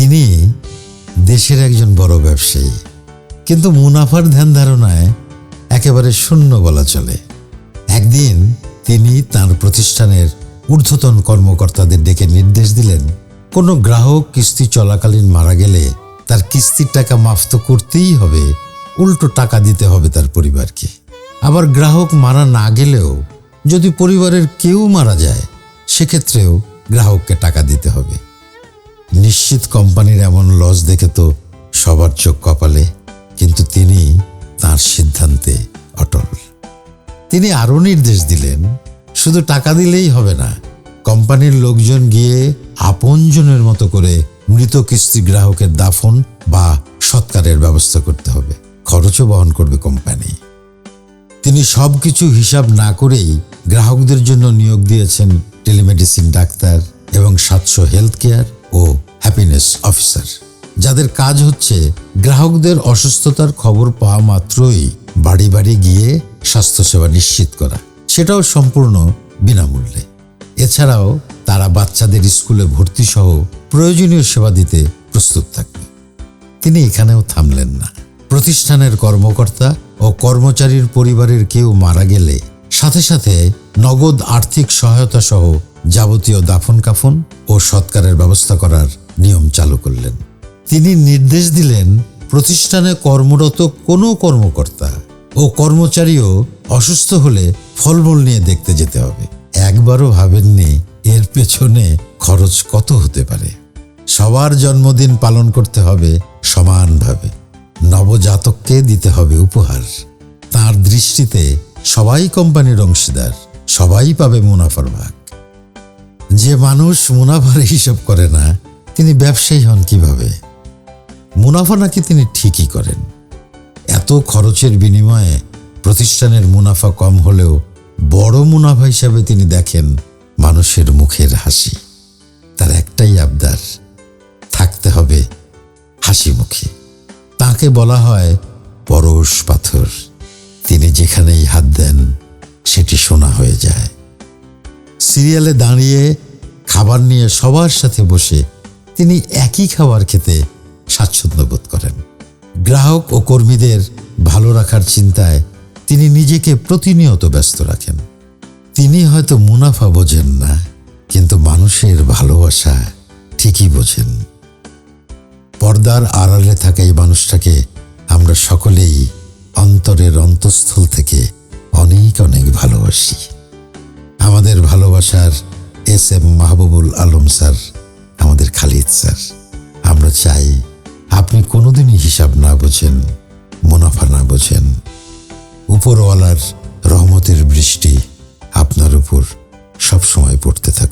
তিনি দেশের একজন বড় ব্যবসায়ী। কিন্তু মুনাফার ধ্যান ধারণায় একেবারে শূন্য বলা চলে। একদিন তিনি তার প্রতিষ্ঠানের ঊর্ধ্বতন কর্মকর্তাদের ডেকে নির্দেশ দিলেন, কোনো গ্রাহক কিস্তি চলাকালীন মারা গেলে তার কিস্তির টাকা মাফ তো করতেই হবে, উল্টো টাকা দিতে হবে তার পরিবারকে। আবার গ্রাহক মারা না গেলেও যদি পরিবারের কেউ মারা যায়, সেক্ষেত্রেও গ্রাহককে টাকা দিতে হবে। নিশ্চিত কোম্পানির এমন লস দেখে তো সবার চোখ কপালে, কিন্তু তিনি তার সিদ্ধান্তে অটল। তিনি আরও নির্দেশ দিলেন, শুধু টাকা দিলেই হবে না, কোম্পানির লোকজন গিয়ে আপনজনের মতো করে মৃত কিস্তি গ্রাহকের দাফন বা সৎকারের ব্যবস্থা করতে হবে, খরচও বহন করবে কোম্পানি। তিনি সব কিছু হিসাব না করেই গ্রাহকদের জন্য নিয়োগ দিয়েছেন টেলিমেডিসিন ডাক্তার এবং সাতশো হেলথ কেয়ার ও হ্যাপিনেস অফিসার যাদের কাজ হচ্ছে গ্রাহকদের অসুস্থতার খবর পাওয়া মাত্রই বাড়ি বাড়ি গিয়ে স্বাস্থ্যসেবা নিশ্চিত করা, সেটাও সম্পূর্ণ বিনামূল্যে। এছাড়াও তারা বাচ্চাদের স্কুলে ভর্তি সহ প্রয়োজনীয় সেবা দিতে প্রস্তুত থাকবে। তিনি এখানেও থামলেন না। প্রতিষ্ঠানের কর্মকর্তা ও কর্মচারীর পরিবারের কেউ মারা গেলে সাথে সাথে নগদ আর্থিক সহায়তা সহ যাবতীয় দাফন কাফন ও সৎকারের ব্যবস্থা করার নিয়ম চালু করলেন। তিনি নির্দেশ দিলেন, প্রতিষ্ঠানে কর্মরত কোনো কর্মকর্তা ও কর্মচারীও অসুস্থ হলে ফলমূল নিয়ে দেখতে যেতে হবে। একবারও ভাবেননি এর পেছনে খরচ কত হতে পারে। সবার জন্মদিন পালন করতে হবে সমানভাবে। নবজাতককে দিতে হবে উপহার। তার দৃষ্টিতে সবাই কোম্পানির অংশীদার, সবাই পাবে মুনাফার ভাগ। যে মানুষ মুনাফার হিসাব করে না তিনি ব্যবসায়ী হন কীভাবে? মুনাফা নাকি তিনি ঠিকই করেন? এত খরচের বিনিময়ে প্রতিষ্ঠানের মুনাফা কম হলেও বড় মুনাফা হিসাবে তিনি দেখেন মানুষের মুখের হাসি। তার একটাই আবদার, থাকতে হবে হাসি মুখে তাকে বলা হয় পরশ পাথর। তিনি যেখানেই হাত দেন, সেটি শোনা হয়ে যায়। সিরিয়ালে দাঁড়িয়ে খাবার নিয়ে সবার সাথে বসে তিনি একই খাবার খেতে স্বাচ্ছন্দ্য বোধ করেন। গ্রাহক ও কর্মীদের ভালো রাখার চিন্তায় তিনি নিজেকে প্রতিনিয়ত ব্যস্ত রাখেন। তিনি হয়তো মুনাফা বোঝেন না, কিন্তু মানুষের ভালোবাসা ঠিকই বোঝেন। পর্দার আড়ালে থাকা এই মানুষটাকে আমরা সকলেই অন্তরের অন্তঃস্থল থেকে অনেক অনেক ভালোবাসি। আমাদের ভালোবাসার S M Mahbubul Alam sir আমাদের খালি ইচ্ছার আমরা চাই আপনি কোনোদিনই হিসাব না বোঝেন, মুনাফা না বোঝেন। উপরওয়ালার রহমতের বৃষ্টি আপনার উপর সবসময় পড়তে থাকে